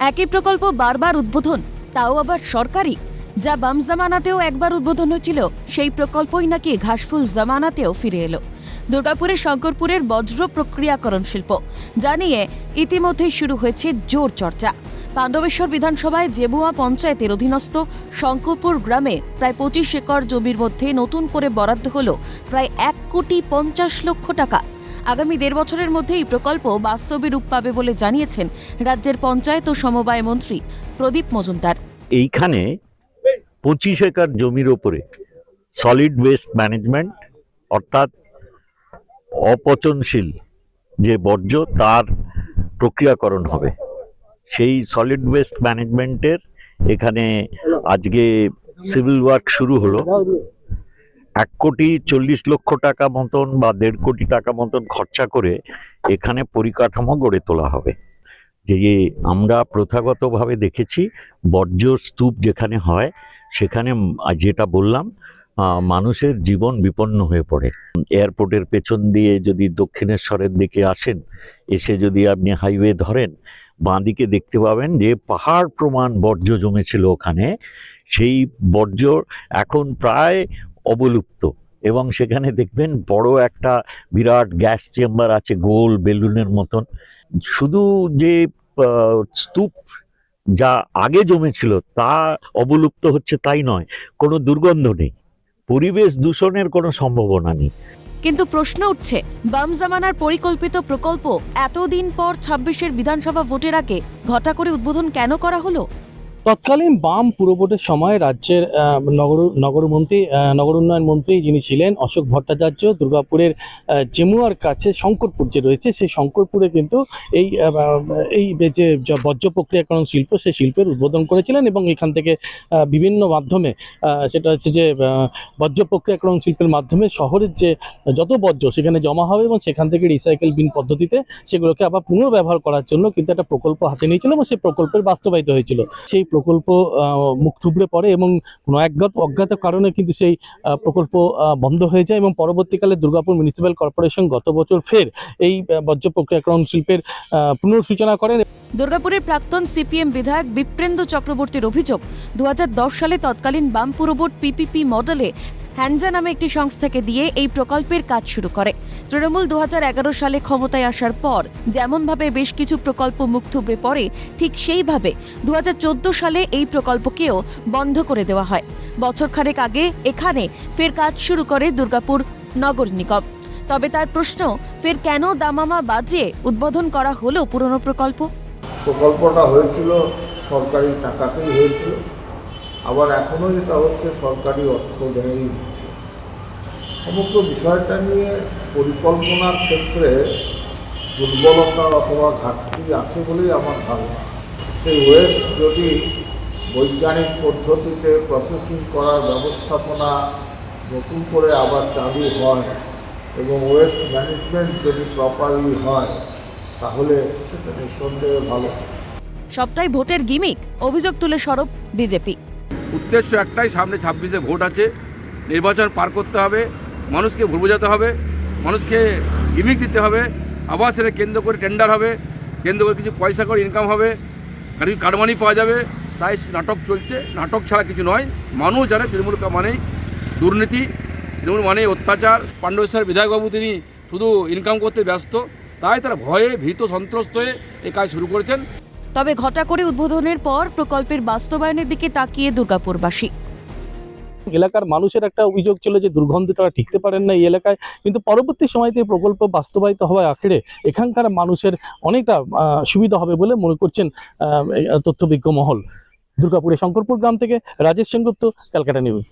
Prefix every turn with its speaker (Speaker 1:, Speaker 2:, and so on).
Speaker 1: একই প্রকল্প বারবার উদ্বোধন, তাও আবার সরকারি। যা বাম জামানাতেও একবার উদ্বোধন হয়েছিল, সেই প্রকল্পই নাকি ঘাসফুল জামানাতেও ফিরে এলো। দুর্গাপুরের শঙ্করপুরের বজ্র প্রক্রিয়াকরণ শিল্প, যা নিয়ে ইতিমধ্যেই শুরু হয়েছে জোর চর্চা। পাণ্ডবেশ্বর বিধানসভায় জেবুয়া পঞ্চায়েতের অধীনস্থ শঙ্করপুর গ্রামে প্রায় পঁচিশ একর জমির মধ্যে নতুন করে বরাদ্দ হল প্রায় এক কোটি পঞ্চাশ লক্ষ টাকা। আগামী দেড় বছরের মধ্যে এই প্রকল্প বাস্তবে রূপ পাবে বলে জানিয়েছেন রাজ্যের পঞ্চায়েত ও সমবায় মন্ত্রী প্রদীপ মজুমদার।
Speaker 2: এইখানে পঁচিশ একর জমির ওপরে সলিড ওয়েস্ট ম্যানেজমেন্ট অর্থাৎ অপচনশীল যে বর্জ্য তার প্রক্রিয়াকরণ হবে। সেই সলিড ওয়েস্ট ম্যানেজমেন্টের এখানে আজকে সিভিল ওয়ার্ক শুরু হলো। এক কোটি চল্লিশ লক্ষ টাকা মতন বা দেড় কোটি টাকা মতন খরচা করে এখানে পরিকাঠামো গড়ে তোলা হবে। যে আমরা প্রথাগতভাবে দেখেছি, বর্জ্য স্তূপ যেখানে হয়, সেখানে যেটা বললাম মানুষের জীবন বিপন্ন হয়ে পড়ে। এয়ারপোর্টের পেছন দিয়ে যদি দক্ষিণেশ্বরের দিকে আসেন, এসে যদি আপনি হাইওয়ে ধরেন, বাঁদিকে দেখতে পাবেন যে পাহাড় প্রমাণ বর্জ্য জমেছিল ওখানে। সেই বর্জ্য এখন প্রায় অবলুপ্ত। এবং সেখানে দেখবেন বড় একটা বিরাট গ্যাস চেম্বার আছে, গোল বেলুনের মতন। শুধু যে স্তূপ যা আগে জমেছিল তা অবলুপ্ত হচ্ছে তাই নয়, কোনো দুর্গন্ধ নেই। পরিবেশ দূষণের কোনো সম্ভাবনা নেই।
Speaker 1: কিন্তু প্রশ্ন উঠছে, বাম জামানার পরিকল্পিত প্রকল্প এতদিন পর ছাব্বিশের বিধানসভা ভোটের আগে ঘটা করে উদ্বোধন কেন করা হলো?
Speaker 3: তৎকালীন বাম পুরভোটের সময় রাজ্যের নগর, নগরমন্ত্রী নগর উন্নয়ন মন্ত্রী যিনি ছিলেন, অশোক ভট্টাচার্য, দুর্গাপুরের জেমুয়ার কাছে শঙ্করপুর যে রয়েছে, সেই শঙ্করপুরে কিন্তু এই এই যে বর্জ্য প্রক্রিয়াকরণ শিল্প, সেই শিল্পের উদ্বোধন করেছিলেন এবং এখান থেকে বিভিন্ন মাধ্যমে সেটা হচ্ছে যে বর্জ্য প্রক্রিয়াকরণ শিল্পের মাধ্যমে শহরের যে যত বর্জ্য সেখানে জমা হবে এবং সেখান থেকে রিসাইকেল বিন পদ্ধতিতে সেগুলোকে আবার পুনর্ব্যবহার করার জন্য কিন্তু একটা প্রকল্প হাতে নিয়েছিল এবং সেই প্রকল্পের বাস্তবায়িত হয়েছিল। সেই প্রকল্প মুখ থুবড়ে পড়ে এবং কোনো একগত অজ্ঞাত কারণে কিন্তু সেই প্রকল্প বন্ধ হয়ে যায় এবং পরবর্তীকালে দুর্গাপুর মিউনিসিপ্যাল কর্পোরেশন গত বছর ফের এই বর্জ্য প্রক্রিয়াকরণ শিল্পের পুনর্সূচনা করেন।
Speaker 1: দুর্গাপুরের প্রাক্তন সিপিএম বিধায়ক বিপ্রেন্দ্র চক্রবর্তীর অভিযোগ দু হাজার দশ সালে তৎকালীন বাম পুরবোর্ড পিপিপি মডেলে হ্যান্ডা নামে একটি সংস্থাকে দিয়ে এই প্রকল্পের কাজ শুরু করে। তৃণমূল দু হাজার এগারো সালে ক্ষমতায় আসার পর যেমনভাবে বেশ কিছু প্রকল্প মুখ থুবড়ে পড়ে, ঠিক সেইভাবে দুহাজার চোদ্দ সালে এই প্রকল্পকেও বন্ধ করে দেওয়া হয়। বছরখানেক আগে এখানে ফের কাজ শুরু করে দুর্গাপুর নগর নিগম। তবে তার প্রশ্ন, ফের কেন দামামা বাজিয়ে উদ্বোধন করা হলো পুরনো প্রকল্প?
Speaker 4: প্রকল্পটা হয়েছিল সরকারি টাকাতেই হয়েছিল। আবার এখনও যেটা হচ্ছে সরকারি অর্থ ব্যয়ই সমগ্র বিষয়টা নিয়ে পরিকল্পনার ক্ষেত্রে দুর্বলতা অথবা ঘাটতি আছে বলেই আমার ধারণা। সেই ওয়েস্ট যদি বৈজ্ঞানিক পদ্ধতিতে প্রসেসিং করার ব্যবস্থাপনা নতুন করে আবার চালু হয় এবং ওয়েস্ট ম্যানেজমেন্ট যদি প্রপারলি হয় তাহলে সেটা নিঃসন্দেহে ভালো
Speaker 1: সবটাই ভোটের গিমিক। অভিযোগ তুলে সরব বিজেপি।
Speaker 5: উদ্দেশ্য একটাই সামনে ছাব্বিশে ভোট আছে নির্বাচন পার করতে হবে। মানুষকে ভুল বোঝাতে হবে, মানুষকে গিমিক দিতে হবে, আবার সেটা কেন্দ্র করে টেন্ডার হবে, কেন্দ্র করে কিছু পয়সা করে ইনকাম হবে কিছু কারমানি পাওয়া যাবে, তাই নাটক চলছে, নাটক ছাড়া কিছু নয়, মানুষ জানে তৃণমূল মানেই দুর্নীতি, তৃণমূল মানেই অত্যাচার পাণ্ডবেশ্বর বিধায়কবাবু তিনি শুধু ইনকাম করতে ব্যস্ত, তাই তারা ভয়ে ভীত, সন্ত্রস্ত হয়ে এই কাজ শুরু করেছেন।
Speaker 1: তবে ঘটা করে উদ্বোধনের পর প্রকল্পের বাস্তবায়নের দিকে তাকিয়ে দুর্গাপুরবাসী।
Speaker 3: এলাকার মানুষের একটা অভিযোগ ছিল যে দুর্গন্ধে তারা ঠিকতে পারেন না এই এলাকায়। কিন্তু পরবর্তী সময়তে এই প্রকল্প বাস্তবায়িত হওয়ার আখেরে এখানকার মানুষের অনেকটা সুবিধা হবে বলে মনে করছেন তথ্যবিজ্ঞ মহল। দুর্গাপুরের শঙ্করপুর গ্রাম থেকে রাজেশ সেনগুপ্ত, ক্যালকাটা নিউজ।